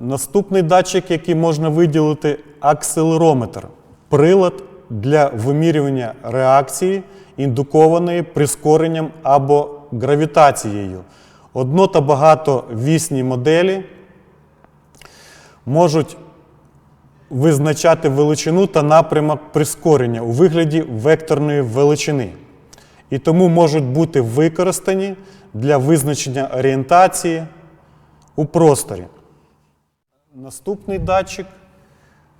Наступний датчик, який можна виділити, акселерометр. Прилад для вимірювання реакції, індукованої прискоренням або гравітацією. Одно та багатовісні моделі можуть визначати величину та напрямок прискорення у вигляді векторної величини. І тому можуть бути використані для визначення орієнтації у просторі. Наступний датчик,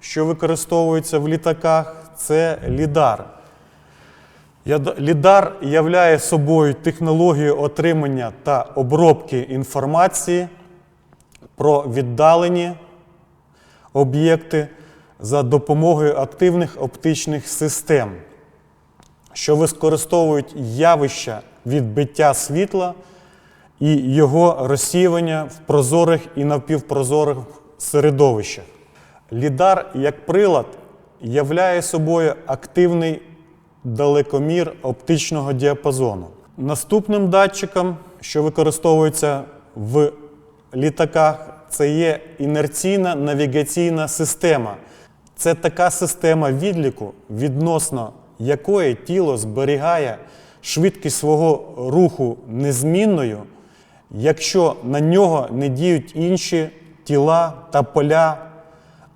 що використовується в літаках, це лідар. Лідар являє собою технологію отримання та обробки інформації про віддалені об'єкти за допомогою активних оптичних систем, що використовують явища відбиття світла і його розсіювання в прозорих і напівпрозорих середовищах. Лідар як прилад являє собою активний далекомір оптичного діапазону. Наступним датчиком, що використовується в літаках, це є інерційна навігаційна система. Це така система відліку, відносно якої тіло зберігає швидкість свого руху незмінною, якщо на нього не діють інші тіла та поля,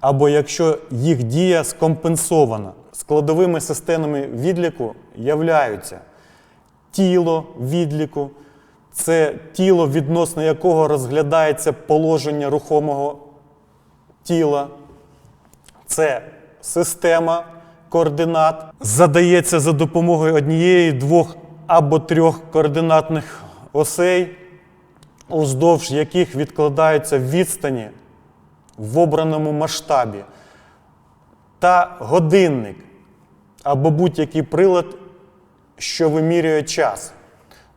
або якщо їх дія скомпенсована. Складовими системами відліку являються тіло відліку, це тіло, відносно якого розглядається положення рухомого тіла. Це система координат. Задається за допомогою однієї, двох або трьох координатних осей, уздовж яких відкладаються відстані в обраному масштабі. Та годинник або будь-який прилад, що вимірює час.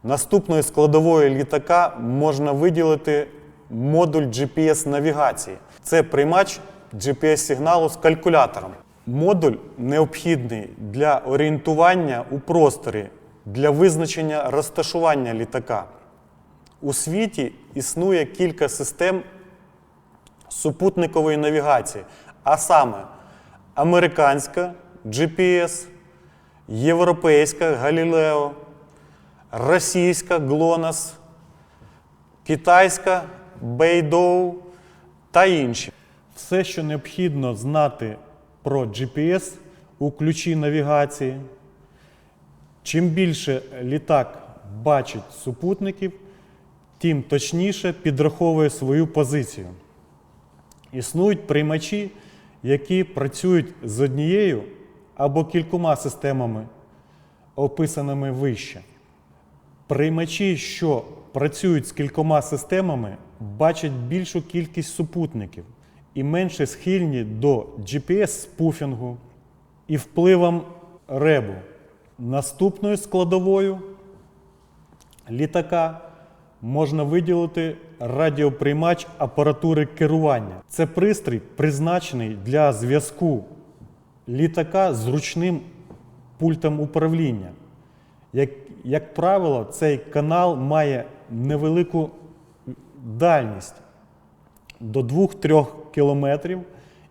Наступною складовою літака можна виділити модуль GPS-навігації. Це приймач GPS-сигналу з калькулятором. Модуль необхідний для орієнтування у просторі, для визначення розташування літака. У світі існує кілька систем супутникової навігації, а саме американська GPS, європейська Галілео, російська GLONASS, китайська Beidou та інші. Все, що необхідно знати про GPS у ключі навігації. Чим більше літак бачить супутників, тим точніше підраховує свою позицію. Існують приймачі, які працюють з однією або кількома системами, описаними вище. Приймачі, що працюють з кількома системами, бачать більшу кількість супутників і менше схильні до GPS-спуфінгу і впливам ребу. Наступною складовою літака можна виділити радіоприймач апаратури керування. Це пристрій, призначений для зв'язку літака з ручним пультом управління. Як, як правило, цей канал має невелику дальність до 2-3 кілометрів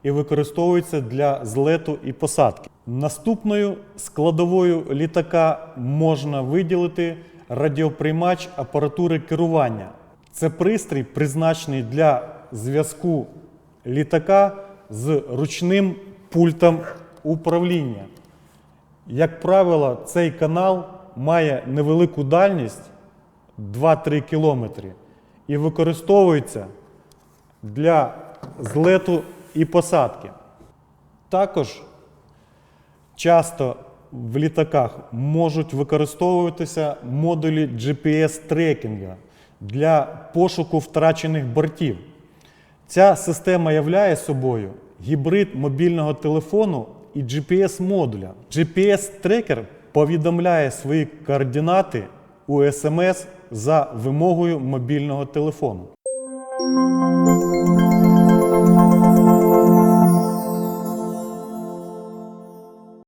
і використовується для злету і посадки. Наступною складовою літака можна виділити радіоприймач апаратури керування. Це пристрій, призначений для зв'язку літака з ручним пультом управління. Як правило, цей канал має невелику дальність 2-3 кілометри і використовується для злету і посадки. Також часто в літаках можуть використовуватися модулі GPS-трекінга для пошуку втрачених бортів. Ця система являє собою гібрид мобільного телефону і GPS-модуля. GPS-трекер повідомляє свої координати у SMS за вимогою мобільного телефону.